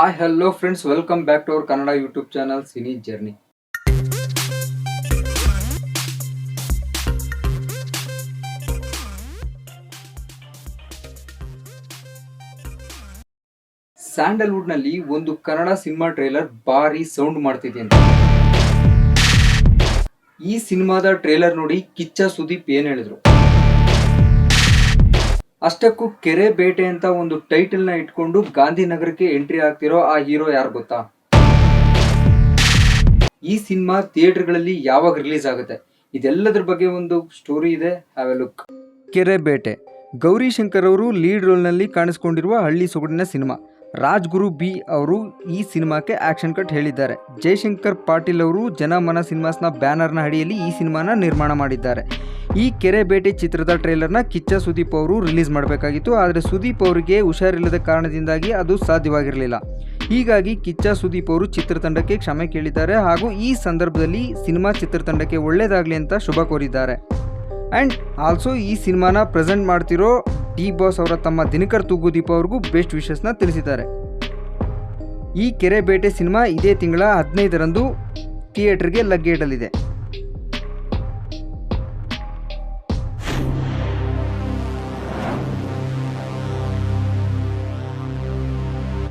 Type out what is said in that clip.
Hi hello friends welcome back to our Kannada YouTube channel cine journey ಸ್ಯಾಂಡಲ್ವುಡ್ನಲ್ಲಿ ಒಂದು Kannada cinema trailer ಭಾರಿ sound ಮಾಡ್ತಿದೆ ಅಂತ. ಈ ಸಿನಿಮಾದ ಟ್ರೇಲರ್ ನೋಡಿ ಕಿಚ್ಚ ಸುದೀಪ್ ಏನ್ ಹೇಳಿದ್ರು? ಅಷ್ಟಕ್ಕೂ ಕೆರೆ ಬೇಟೆ ಅಂತ ಒಂದು ಟೈಟಲ್ನ ಇಟ್ಕೊಂಡು ಗಾಂಧಿನಗರಕ್ಕೆ ಎಂಟ್ರಿ ಆಗ್ತಿರೋ ಆ ಹೀರೋ ಯಾರು ಗೊತ್ತಾ? ಈ ಸಿನಿಮಾ ಥಿಯೇಟರ್ಗಳಲ್ಲಿ ಯಾವಾಗ ರಿಲೀಸ್ ಆಗುತ್ತೆ? ಇದೆಲ್ಲದ್ರ ಬಗ್ಗೆ ಒಂದು ಸ್ಟೋರಿ ಇದೆ. ಹ್ಯಾವ್ ಎ ಲುಕ್ ಕೆರೆ ಬೇಟೆ. ಗೌರಿ ಶಂಕರ್ ಅವರು ಲೀಡ್ ರೋಲ್ನಲ್ಲಿ ಕಾಣಿಸ್ಕೊಂಡಿರುವ ಹಳ್ಳಿ ಸೊಗಡಿನ ಸಿನಿಮಾ. ರಾಜ್ಗುರು ಬಿ ಅವರು ಈ ಸಿನಿಮಾಕ್ಕೆ ಆಕ್ಷನ್ ಕಟ್ ಹೇಳಿದ್ದಾರೆ. ಜಯಶಂಕರ್ ಪಾಟೀಲ್ ಅವರು ಜನಮನ ಸಿನಿಮಾಸ್ನ ಬ್ಯಾನರ್ನ ಅಡಿಯಲ್ಲಿ ಈ ಸಿನಿಮಾನ ನಿರ್ಮಾಣ ಮಾಡಿದ್ದಾರೆ. ಈ ಕೆರೆ ಬೇಟೆ ಚಿತ್ರದ ಟ್ರೇಲರ್ನ ಕಿಚ್ಚ ಸುದೀಪ್ ಅವರು ರಿಲೀಸ್ ಮಾಡಬೇಕಾಗಿತ್ತು, ಆದರೆ ಸುದೀಪ್ ಅವರಿಗೆ ಹುಷಾರಿಲ್ಲದ ಕಾರಣದಿಂದಾಗಿ ಅದು ಸಾಧ್ಯವಾಗಿರಲಿಲ್ಲ. ಹೀಗಾಗಿ ಕಿಚ್ಚ ಸುದೀಪ್ ಅವರು ಚಿತ್ರತಂಡಕ್ಕೆ ಕ್ಷಮೆ ಕೇಳಿದ್ದಾರೆ ಹಾಗೂ ಈ ಸಂದರ್ಭದಲ್ಲಿ ಸಿನಿಮಾ ಚಿತ್ರತಂಡಕ್ಕೆ ಒಳ್ಳೆಯದಾಗಲಿ ಅಂತ ಶುಭ ಕೋರಿದ್ದಾರೆ. ಆ್ಯಂಡ್ ಆಲ್ಸೋ ಈ ಸಿನಿಮಾನ ಪ್ರೆಸೆಂಟ್ ಮಾಡ್ತಿರೋ ಡಿ ಬಾಸ್ ಅವರ ತಮ್ಮ ದಿನಕರ್ ತೂಗುದೀಪ್ ಅವ್ರಿಗೂ ಬೆಸ್ಟ್ ವಿಶಸ್ನ ತಿಳಿಸಿದ್ದಾರೆ. ಈ ಕೆರೆ ಬೇಟೆ ಸಿನಿಮಾ ಇದೇ ತಿಂಗಳ ಹದಿನೈದರಂದು ಥಿಯೇಟರ್ಗೆ ಲಗ್ಗೆ ಇಡಲಿದೆ.